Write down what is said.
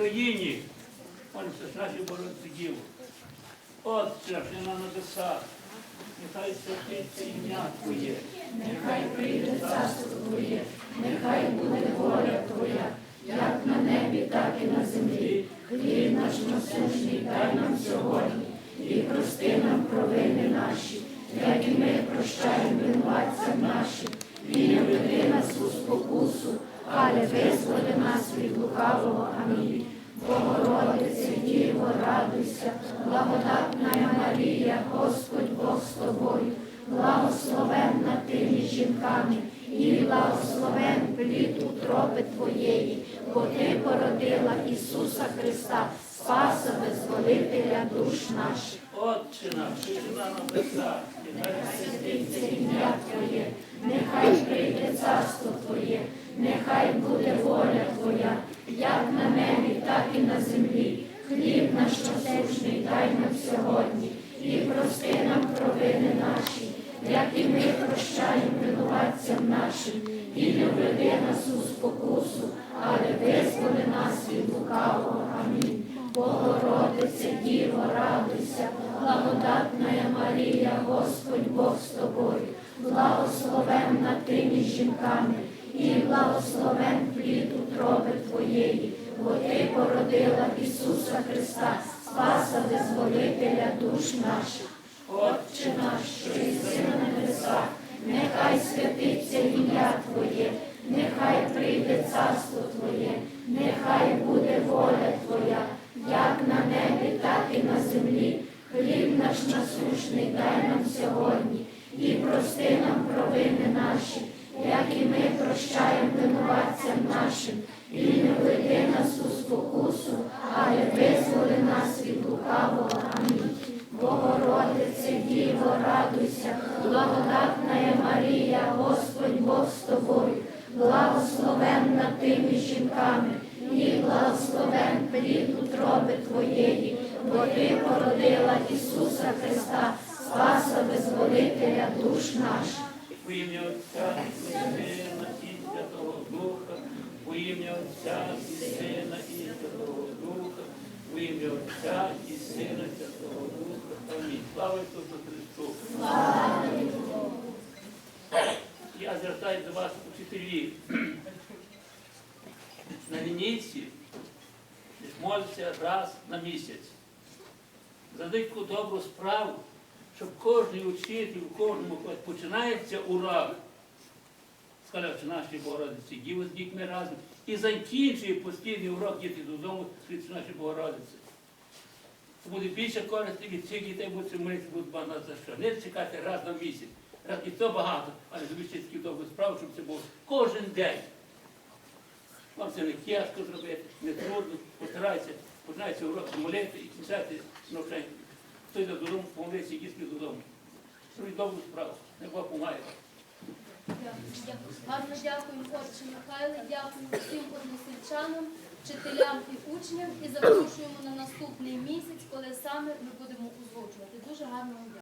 Україні. Молимося ж наші Богородиці Діву. Отче, що на небесах, нехай святиться ім'я Твоє, Нехай прийде царство Твоє, нехай буде воля Твоя, як на небі, так і на землі. Хліб наш насущний дай нам сьогодні, і прости нам провини наші, як і ми прощаємо винуватцям нашим, і не веди нас у спокусу, але визволи нас від лукавого. Амінь. Богородице, Діво, радуйся, благодатна Марія, Господь Бог з тобою, благословенна ти між жінками, і благословен плід утроби Твоєї, бо Ти породила Ісуса Христа, Спаса Визволителя душ наших. Отче наш, що на небесах, нехай Святиться ім'я Твоє, нехай прийде царство Твоє, нехай буде воля Твоя, як на небі, так і на землі. Хліб наш насущний дай нам сьогодні, і прости нам провини наші, як і ми прощаємо винуватцям нашим, і не введи нас у спокусу, але визволи нас від лукавого. Амінь. Богородице, Діво, радуйся, благодатна Марія, Господь Бог з тобою, благословенна ти між жінками, і благословен плід утроби Твоєї, бо Ти породила Ісуса Христа, Спаса Визволителя душ наших. Отче наш, що єси на небесах, нехай святиться ім'я Твоє, нехай прийде царство Твоє, нехай буде воля Твоя, як на небі, так і на землі. Хліб наш насущний дай нам сьогодні, і прости нам провини наші, як і ми прощаємо винуватцям нас від лукавого. Амінь. Богородице, Діво, радуйся, благодатна Марія, Господь Бог з тобою, благословенна ти між жінками, і благословен плід утроби Твоєї, бо Ти породила Ісуса Христа, Спаса Визволителя душ наших. У ім'я Отця і Сина і Святого Духа, у ім'я Отця і Сина і Святого Духа, у ім'я Отця і Сина Святого Духа. Амінь. Слава Ісусу Христу! Я звертаюся до вас, учителі. На лінійці молиться раз на місяць. За таку добру справу, щоб кожен учитель, у кожному починається урок. Сказав, наші Богородиці діви з дітьми разом. І закінчує постійний урок діти додому, наші Богородиці. Буде більше користі від цих дітей будуть молитися, будуть багато за що. Не чекати раз на місяць. Раз, і то багато, але таку добру справу, щоб це було кожен день. Вам це не тяжко зробити, не трудно, постарайтеся, починається урок молити і кінчати навчання. Хто йде додому, помолиться і дітки додому. Робіть добру справу, не Бог помагає. Дякую. Гарно дякую, отче Михайле, дякую всім односельчанам, вчителям і учням і запрошуємо на наступний місяць, коли саме ми будемо узгоджувати. Дуже гарно вам дякую.